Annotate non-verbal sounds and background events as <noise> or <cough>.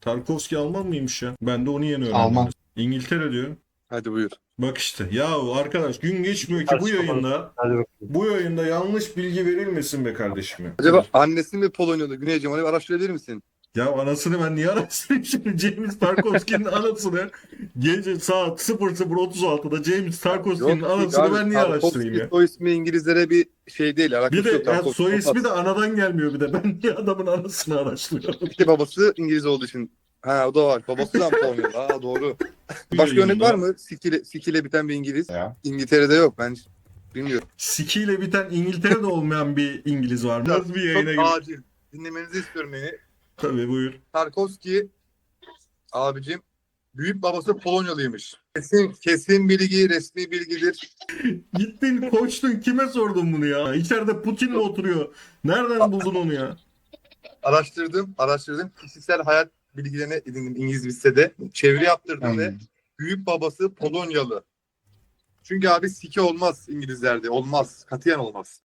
Tarkovski Alman mıymış ya? Ben de onu yeni öğrendim. Alman. İngiltere diyor. Hadi buyur. Bak işte ya arkadaş gün geçmiyor ki bu yayında bu yayında yanlış bilgi verilmesin be kardeşim ya. Acaba annesi mi Polonyalı? Güneyciğim onu bir araştırabilir misin? Ya anasını ben niye araştırayım <laughs> şimdi James Tarkovski'nin anasını gece saat 00.36'da James Tarkovski'nin Yok, anasını abi, ben niye araştırayım ya? Soy ismi İngilizlere bir şey değil. Bir de yok. ya, soy ismi de anadan gelmiyor bir de. <laughs> Ben niye adamın anasını araştırıyorum? İşte babası İngiliz olduğu için. Ha o da var. Babası da Polonyalı. Ha doğru. <laughs> Başka örnek var mı? Sikile, sikile biten bir İngiliz. Ya. İngiltere'de yok. Ben bilmiyorum. Sikiyle biten İngiltere'de olmayan bir İngiliz var. Nasıl bir yayına Çok acil. Dinlemenizi istiyorum beni. Tabii buyur. Tarkovski abicim büyük babası Polonyalıymış. Kesin kesin bilgi, resmi bilgidir. Gittin koştun kime sordun bunu ya? İçeride Putin mi oturuyor? Nereden buldun onu ya? Araştırdım, araştırdım. Kişisel hayat bilgilerini edindim İngiliz bir sitede. Çeviri yaptırdım ve büyük babası Polonyalı. Çünkü abi siki olmaz İngilizlerde. Olmaz. Katiyen olmaz.